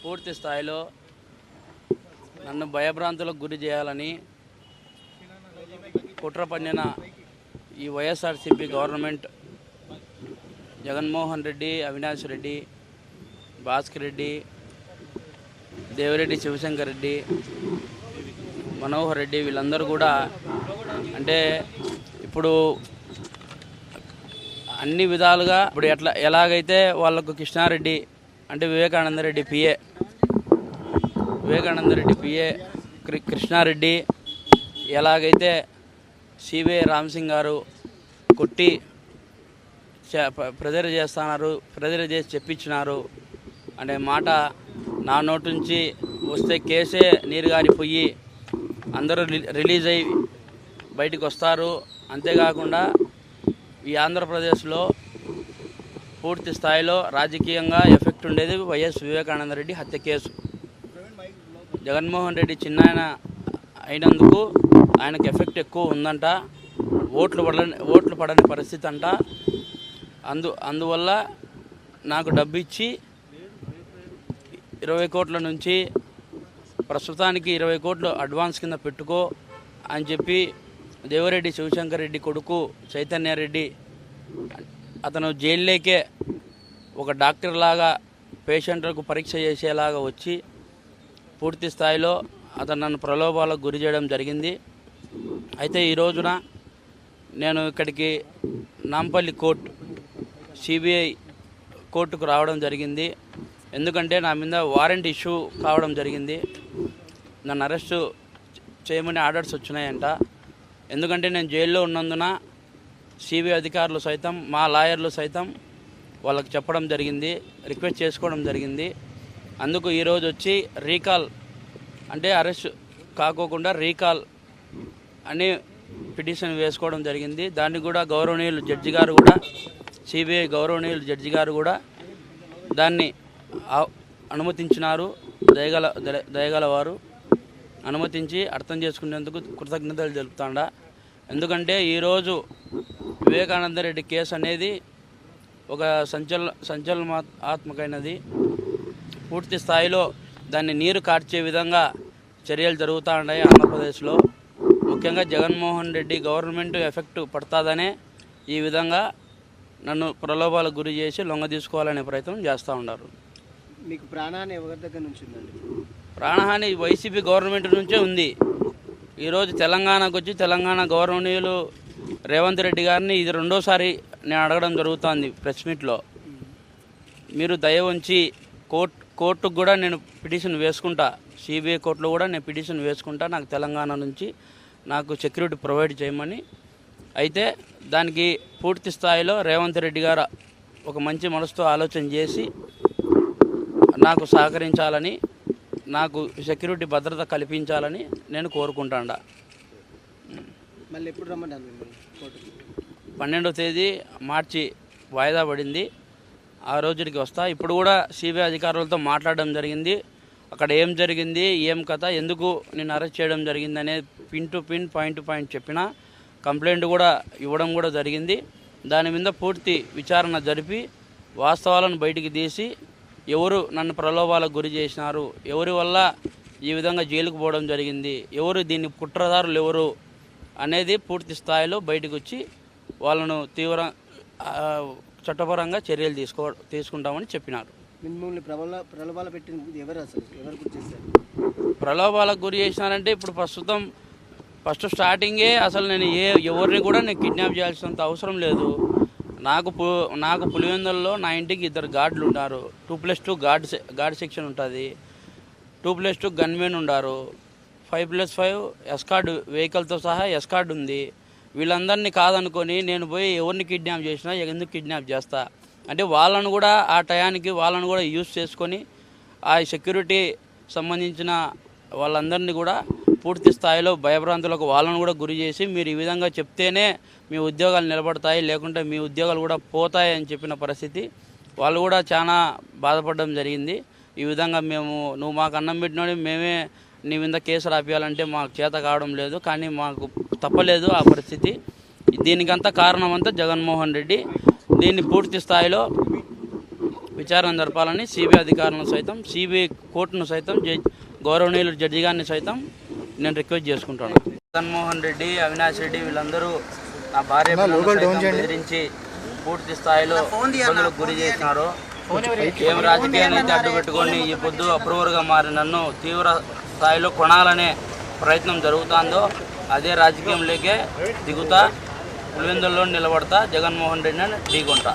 పూర్తి స్థాయిలో నన్ను భయభ్రాంతులకు గురి చేయాలని కుట్ర పన్నిన ఈ వైఎస్ఆర్సీపీ గవర్నమెంట్ జగన్మోహన్ రెడ్డి అవినాష్ రెడ్డి భాస్కర్ రెడ్డి దేవిరెడ్డి శివశంకర్ రెడ్డి మనోహర్ రెడ్డి వీళ్ళందరూ కూడా అంటే ఇప్పుడు అన్ని విధాలుగా ఇప్పుడు ఎట్లా ఎలాగైతే వాళ్ళకు కృష్ణారెడ్డి అంటే వివేకానంద రెడ్డి పిఏ. వివేకానంద రెడ్డి పిఏ కృ- కృష్ణారెడ్డి ఎలాగైతే సిబిఐ రామ్సింగ్ గారు కొట్టి ప్రెజర్ చేస్తున్నారు ప్రెజర్ చేసి చెప్పించినారు అనే మాట నా నోటి నుంచి వస్తే కేసే నీరు గారిపోయి అందరూ రి- రిలీజ్ అయ్యి బయటకు వస్తారు. అంతేకాకుండా ఈ ఆంధ్రప్రదేశ్లో పూర్తి స్థాయిలో రాజకీయంగా ఎఫెక్ట్ ఉండేది వైఎస్ వివేకానంద రెడ్డి హత్య కేసు. జగన్మోహన్ రెడ్డి చిన్నాయన అయినందుకు ఆయనకు ఎఫెక్ట్ ఎక్కువ ఉందంట. ఓట్లు పడని ఓట్లు పడని పరిస్థితి అంట. అందు అందువల్ల నాకు డబ్బు ఇచ్చి ఇరవై కోట్ల నుంచి ప్రస్తుతానికి ఇరవై కోట్లు అడ్వాన్స్ కింద పెట్టుకో అని చెప్పి దేవరెడ్డి శివశంకర్ రెడ్డి కొడుకు చైతన్యారెడ్డి అతను జైల్లోకే ఒక డాక్టర్ లాగా పేషెంట్లకు పరీక్ష చేసేలాగా వచ్చి పూర్తి స్థాయిలో అతను నన్ను ప్రలోభాలకు గురి చేయడం జరిగింది. అయితే ఈ రోజున నేను ఇక్కడికి నాంపల్లి కోర్టు సిబిఐ కోర్టుకు రావడం జరిగింది. ఎందుకంటే నా మీద వారెంట్ ఇష్యూ కావడం జరిగింది. నన్ను అరెస్టు చేయమని ఆర్డర్స్ వచ్చినాయంట. ఎందుకంటే నేను జైల్లో ఉన్నందున సిబిఐ అధికారులు సైతం మా లాయర్లు సైతం వాళ్ళకి చెప్పడం జరిగింది రిక్వెస్ట్ చేసుకోవడం జరిగింది. అందుకు ఈరోజు వచ్చి రీకాల్ అంటే అరెస్ట్ కాకోకుండా రీకాల్ అని పిటిషన్ వేసుకోవడం జరిగింది. దాన్ని కూడా గౌరవనీయులు జడ్జి గారు కూడా సిబిఐ గౌరవనీయులు జడ్జి గారు కూడా దాన్ని అనుమతించినారు. దయగల దయ- దయగల వారు అనుమతించి అర్థం చేసుకునేందుకు కృతజ్ఞతలు తెలుపుతాడా. ఎందుకంటే ఈరోజు వివేకానంద రెడ్డి కేసు అనేది ఒక సంచల సంచలనాత్మకమైనది. పూర్తి స్థాయిలో దాన్ని నీరు కార్చే విధంగా చర్యలు జరుగుతూ ఉన్నాయి ఆంధ్రప్రదేశ్లో. ముఖ్యంగా జగన్మోహన్ రెడ్డి గవర్నమెంట్ ఎఫెక్ట్ పడుతుందనే ఈ విధంగా నన్ను ప్రలోభాలకు గురి చేసి లొంగ తీసుకోవాలనే ప్రయత్నం చేస్తూ ఉన్నారు. మీకు ప్రాణాన్ని ఎవరి దగ్గర నుంచి ఉందండి? ప్రాణహాని వైసీపీ గవర్నమెంట్ నుంచే ఉంది. ఈరోజు తెలంగాణకు వచ్చి తెలంగాణ గౌరవనీయులు రేవంత్ రెడ్డి గారిని ఇది రెండోసారి నేను అడగడం జరుగుతుంది ప్రెస్ మీట్లో. మీరు దయ ఉంచి కోర్ట్ కోర్టుకు కూడా నేను పిటిషన్ వేసుకుంటా. సిబిఐ కోర్టులో కూడా నేను పిటిషన్ వేసుకుంటా. నాకు తెలంగాణ నుంచి నాకు సెక్యూరిటీ ప్రొవైడ్ చేయమని. అయితే దానికి పూర్తి స్థాయిలో రేవంత్ రెడ్డి గారు ఒక మంచి మనసుతో ఆలోచన చేసి నాకు సహకరించాలని నాకు సెక్యూరిటీ భద్రత కల్పించాలని నేను కోరుకుంటాండా. మళ్ళీ ఎప్పుడు రమ్మంటాను పన్నెండవ తేదీ మార్చి వాయిదా పడింది. ఆ రోజుకి వస్తా. ఇప్పుడు కూడా సిబిఐ అధికారులతో మాట్లాడడం జరిగింది. అక్కడ ఏం జరిగింది ఏం కథ ఎందుకు నేను అరెస్ట్ చేయడం జరిగింది అనే pin to pin point to point చెప్పిన కంప్లైంట్ కూడా ఇవ్వడం కూడా జరిగింది. దాని మీద పూర్తి విచారణ జరిపి వాస్తవాలను బయటికి తీసి ఎవరు నన్ను ప్రలోభాలకు గురి చేసినారు ఎవరి వల్ల ఈ విధంగా జైలుకు పోవడం జరిగింది ఎవరు దీన్ని కుట్రదారులు ఎవరు అనేది పూర్తి స్థాయిలో బయటకు వచ్చి వాళ్ళను తీవ్ర చట్టపరంగా చర్యలు తీసుకో తీసుకుంటామని చెప్పినారు. మిమ్మల్ని ప్రబల ప్రలోభాలు పెట్టింది ఎవరు అసలు? ఎవరు ప్రలోభాలకు గురి చేసినారంటే ఇప్పుడు ప్రస్తుతం ఫస్ట్ స్టార్టింగే అసలు నేను ఏ ఎవరిని కూడా నేను కిడ్నాప్ చేయాల్సినంత అవసరం లేదు. నాకు పు నాకు పులివెందుల్లో నా ఇంటికి ఇద్దరు గార్డులు ఉంటారు. టూ ప్లస్ టూ గార్డ్ సె- గార్డ్ సెక్షన్ ఉంటుంది. టూ ప్లస్ టూ గన్మెన్ ఉండారు. ఫైవ్ ప్లస్ ఫైవ్ ఎస్కార్డ్ వెహికల్తో సహా ఎస్కార్డ్ ఉంది. వీళ్ళందరినీ కాదనుకొని నేను పోయి ఎవరిని కిడ్నాప్ చేసినా ఎందుకు కిడ్నాప్ చేస్తా? అంటే వాళ్ళను కూడా ఆ టయానికి వాళ్ళను కూడా యూజ్ చేసుకొని ఆ సెక్యూరిటీ సంబంధించిన వాళ్ళందరినీ కూడా పూర్తి స్థాయిలో భయభ్రాంతులకు వాళ్ళను కూడా గురి చేసి మీరు ఈ విధంగా చెప్తేనే మీ ఉద్యోగాలు నిలబడతాయి లేకుంటే మీ ఉద్యోగాలు కూడా పోతాయి అని చెప్పిన పరిస్థితి. వాళ్ళు కూడా చాలా బాధపడడం జరిగింది. ఈ విధంగా మేము నువ్వు మాకు అన్నం పెట్టినోడి మేమే నీ మీద కేసు రాపియాలంటే మాకు చేత కావడం లేదు కానీ మాకు తప్పలేదు ఆ పరిస్థితి. దీనికంతా కారణం అంతా జగన్మోహన్ రెడ్డి. దీన్ని పూర్తి స్థాయిలో విచారణ జరపాలని సిబిఐ అధికారులను సైతం సిబిఐ కోర్టును సైతం జడ్జి గౌరవనీయులు జడ్జి గారిని సైతం నేను రిక్వెస్ట్ చేసుకుంటాను. జగన్మోహన్ రెడ్డి అవినాష్ రెడ్డి వీళ్ళందరూ నా భార్య బెదిరించి పూర్తి స్థాయిలో ఇబ్బందులకు గురి చేసినారు. ఏం రాజకీయాన్ని అయితే అడ్డు పెట్టుకొని ఈ పొద్దు అప్రూవర్గా మారి నన్ను తీవ్ర స్థాయిలో కొనాలనే ప్రయత్నం జరుగుతుందో అదే రాజకీయంలోకే దిగుతా పులివెందుల్లో నిలబడతా జగన్మోహన్ రెడ్డిని ఢీకొంటా.